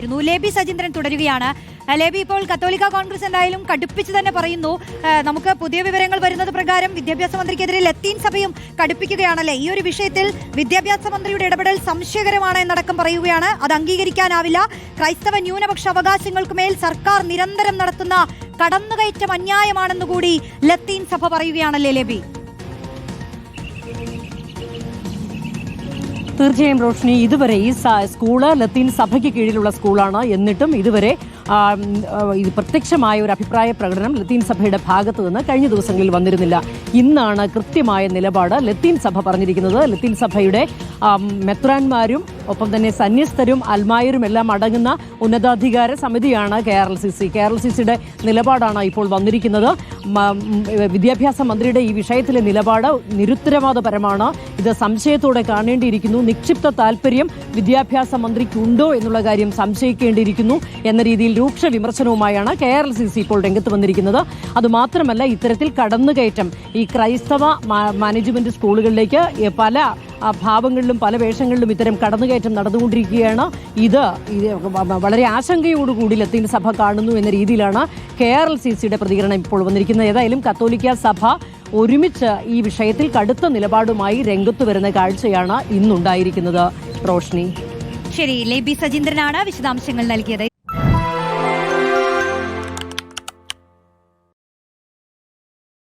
യിരുന്നു. ലേബി സജീന്ദ്രൻ തുടരുകയാണ്. ലേബി ഇപ്പോൾ കത്തോലിക്ക കോൺഗ്രസ് എന്തായാലും കടുപ്പിച്ച് തന്നെ പറയുന്നു. നമുക്ക് പുതിയ വിവരങ്ങൾ വരുന്നത് പ്രകാരം വിദ്യാഭ്യാസ മന്ത്രിക്കെതിരെ ലത്തീൻ സഭയും കടുപ്പിക്കുകയാണല്ലേ? ഈ ഒരു വിഷയത്തിൽ വിദ്യാഭ്യാസ മന്ത്രിയുടെ ഇടപെടൽ സംശയകരമാണ് എന്നടക്കം പറയുകയാണ്. അത് അംഗീകരിക്കാനാവില്ല. ക്രൈസ്തവ ന്യൂനപക്ഷ അവകാശങ്ങൾക്ക് മേൽ സർക്കാർ നിരന്തരം നടത്തുന്ന കടന്നുകയറ്റം അന്യായമാണെന്നുകൂടി ലത്തീൻ സഭ പറയുകയാണല്ലേ ലേബി? തീർച്ചയായും റോഷിനി ഇതുവരെ ഈ സ്കൂൾ ലത്തീൻ സഭയ്ക്ക് കീഴിലുള്ള സ്കൂളാണ്. എന്നിട്ടും ഇതുവരെ ഇത് പ്രത്യക്ഷമായ ഒരു അഭിപ്രായ പ്രകടനം ലത്തീൻ സഭയുടെ ഭാഗത്തു നിന്ന് കഴിഞ്ഞ ദിവസങ്ങളിൽ വന്നിരുന്നില്ല. ഇന്നാണ് കൃത്യമായ നിലപാട് ലത്തീൻ സഭ പറഞ്ഞിരിക്കുന്നത്. ലത്തീൻ സഭയുടെ മെത്രാന്മാരും ഒപ്പം തന്നെ സന്യസ്തരും അൽമായരും എല്ലാം അടങ്ങുന്ന ഉന്നതാധികാര സമിതിയാണ് K R L C C. K R L C സിയുടെ നിലപാടാണ് ഇപ്പോൾ വന്നിരിക്കുന്നത്. വിദ്യാഭ്യാസ മന്ത്രിയുടെ ഈ വിഷയത്തിലെ നിലപാട് നിരുത്തരവാദപരമാണ്. ഇത് സംശയത്തോടെ കാണേണ്ടിയിരിക്കുന്നു. നിക്ഷിപ്ത താല്പര്യം വിദ്യാഭ്യാസ മന്ത്രിക്കുണ്ടോ എന്നുള്ള കാര്യം സംശയിക്കേണ്ടിയിരിക്കുന്നു. എന്ന രീതിയിൽ രൂക്ഷ വിമർശനവുമായാണ് K R L C C ഇപ്പോൾ രംഗത്ത് വന്നിരിക്കുന്നത്. അതുമാത്രമല്ല ഇത്തരത്തിൽ കടന്നുകയറ്റം ഈ ക്രൈസ്തവ മാനേജ്മെന്റ് സ്കൂളുകളിലേക്ക് പല ഭാവങ്ങളിലും പല വേഷങ്ങളിലും ഇത്തരം കടന്നുകയറ്റം നടന്നുകൊണ്ടിരിക്കുകയാണ്. ഇത് വളരെ ആശങ്കയോടുകൂടി ലത്തീൻ സഭ കാണുന്നു എന്ന രീതിയിലാണ് കെ ആർ എൽ സി സിയുടെ പ്രതികരണം ഇപ്പോൾ വന്നിരിക്കുന്നത്. ഏതായാലും കത്തോലിക്ക സഭ ഒരുമിച്ച് ഈ വിഷയത്തിൽ കടുത്ത നിലപാടുമായി രംഗത്ത് വരുന്ന കാഴ്ചയാണ് ഇന്നുണ്ടായിരിക്കുന്നത്. റോഷ്നി. ശരി ലേബി സജീന്ദ്രനാണ് വിശദാംശങ്ങൾ നൽകിയത്.